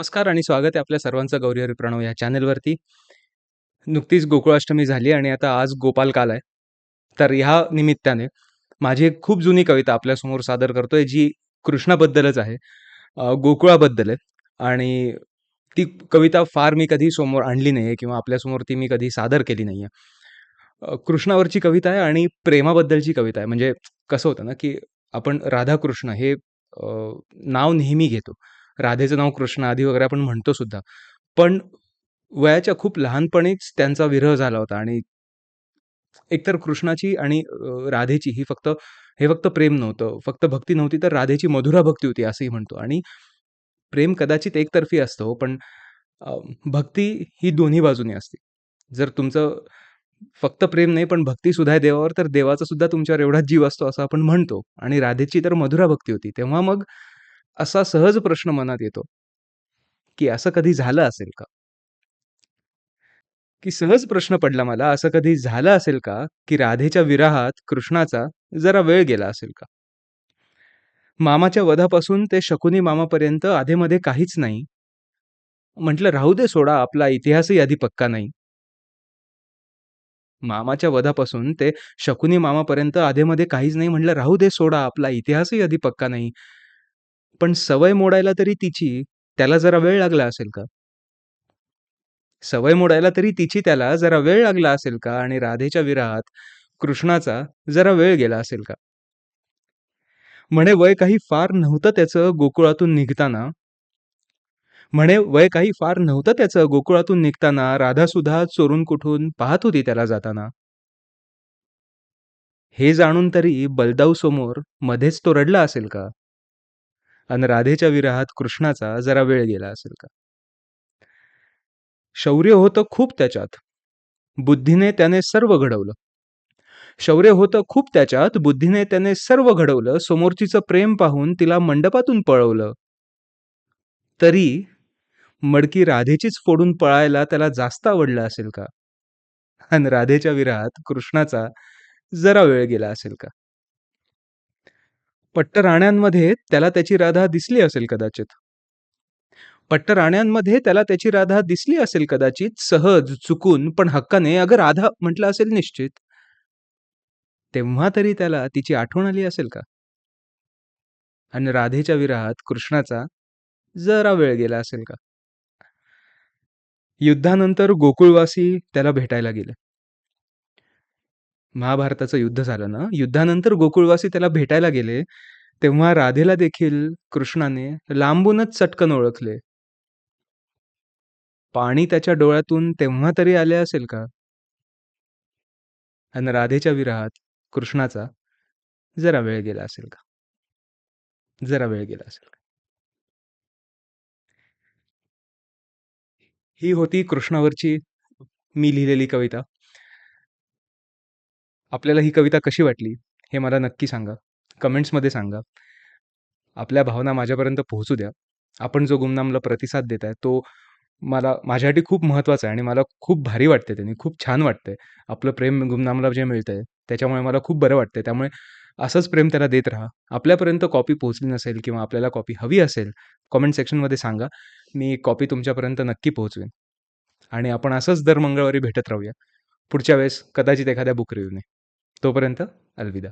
नमस्कार आणि स्वागत आहे आपल्या सर्वांचं गौरी हरी प्रणव या चॅनलवरती. नुकतीच गोकुळाष्टमी झाली आणि आता आज गोपाल काल आहे. तर ह्या निमित्ताने माझी एक खूप जुनी कविता आपल्यासमोर सादर करतोय जी कृष्णाबद्दलच आहे. गोकुळाबद्दल आहे आणि ती कविता फार मी कधी समोर आणली नाही आहे किंवा आपल्यासमोर ती मी कधी सादर केली नाही आहे कृष्णावरची कविता आहे आणि प्रेमाबद्दलची कविता आहे. म्हणजे कसं होतं ना, की आपण राधाकृष्ण हे नाव नेहमी घेतो. राधेचं नाव कृष्ण आधी वगैरे आपण म्हणतो सुद्धा. पण वयाच्या खूप लहानपणीच त्यांचा विरह झाला होता आणि एकतर कृष्णाची आणि राधेची ही फक्त हे फक्त प्रेम नव्हतं, फक्त भक्ती नव्हती, तर राधेची मधुरा भक्ती होती असंही म्हणतो आणि प्रेम कदाचित एकतर्फी असतं हो, पण भक्ती ही दोन्ही बाजूनी असते. जर तुमचं फक्त प्रेम नाही, पण भक्ती सुद्धा आहे देवावर, तर देवाचा सुद्धा तुमच्यावर एवढाच जीव असतो असं आपण म्हणतो आणि राधेची तर मधुरा भक्ती होती. तेव्हा मग असा सहज प्रश्न मनात येतो, की असं कधी झालं असेल का? की सहज प्रश्न पडला मला, असं कधी झालं असेल का, की राधेच्या विराहात कृष्णाचा जरा वेळ गेला असेल का? मामाच्या वधापासून ते शकुनी मामापर्यंत आधेमध्ये काहीच नाही. म्हटलं राहू दे सोडा, आपला इतिहासही आधी पक्का नाही. मामाच्या वधापासून ते शकुनी मामापर्यंत आधेमध्ये काहीच नाही. म्हटलं राहू दे सोडा, आपला इतिहासही आधी पक्का नाही. पण सवय मोडायला तरी तिची त्याला जरा वेळ लागला असेल का? सवय मोडायला तरी तिची त्याला जरा वेळ लागला असेल का? आणि राधेच्या विरहात कृष्णाचा जरा वेळ गेला असेल का? म्हणे वय काही फार नव्हतं त्याचं गोकुळातून निघताना म्हणे वय काही फार नव्हतं त्याचं गोकुळातून निघताना राधासुद्धा चोरून कुठून पाहत होती त्याला जाताना. हे जाणून तरी बलदाऊ समोर मध्येच तो रडला असेल का? अन राधेच्या विरहात कृष्णाचा जरा वेळ गेला असेल का? शौर्य होतं खूप त्याच्यात. बुद्धीने त्याने सर्व घडवलं. शौर्य होतं खूप त्याच्यात. बुद्धीने त्याने सर्व घडवलं. समोरचीचं प्रेम पाहून तिला मंडपातून पळवलं. तरी मडकी राधेचीच फोडून पळायला त्याला जास्त आवडलं असेल का? आणि राधेच्या विरहात कृष्णाचा जरा वेळ गेला असेल का? पट्टराण्यांमध्ये त्याला त्याची राधा दिसली असेल कदाचित. पट्टराण्यांमध्ये त्याला त्याची राधा दिसली असेल कदाचित, सहज, चुकून, पण हक्काने अगं राधा म्हटलं असेल निश्चित. तेव्हा तरी त्याला तिची आठवण आली असेल का? आणि राधेच्या विरहात कृष्णाचा जरा वेळ गेला असेल का? युद्धानंतर गोकुळवासी त्याला भेटायला गेले. महाभारताचं युद्ध झालं ना, युद्धानंतर गोकुळवासी त्याला भेटायला गेले, तेव्हा राधेला देखील कृष्णाने लांबूनच चटकन ओळखले. पाणी त्याच्या डोळ्यातून तेव्हा तरी आले असेल का? आणि राधेच्या विरहात कृष्णाचा जरा वेळ गेला असेल का? जरा वेळ गेला असेल का? ही होती कृष्णावरची मी लिहिलेली कविता. आपल्याला ही कविता कशी वाटली, हे मला नक्की सांगा. कमेंट्समध्ये सांगा. आपल्या भावना माझ्यापर्यंत पोहोचू द्या. आपण जो गुमनामला प्रतिसाद देत आहे तो मला माझ्यासाठी खूप महत्त्वाचा आहे आणि मला खूप भारी वाटते त्यांनी खूप छान वाटतंय. आपलं प्रेम गुमनामला जे मिळतंय, त्याच्यामुळे मला खूप बरं वाटतंय. त्यामुळे असंच प्रेम त्याला देत राहा. आपल्यापर्यंत कॉपी पोहोचली नसेल किंवा आपल्याला कॉपी हवी असेल, कॉमेंट सेक्शनमध्ये सांगा. मी कॉपी तुमच्यापर्यंत नक्की पोहोचवेन. आणि आपण असंच दर मंगळवारी भेटत राहूया. पुढच्या वेळेस कदाचित एखाद्या बुक रिव्ह्यूने. तोपर्यंत अलविदा.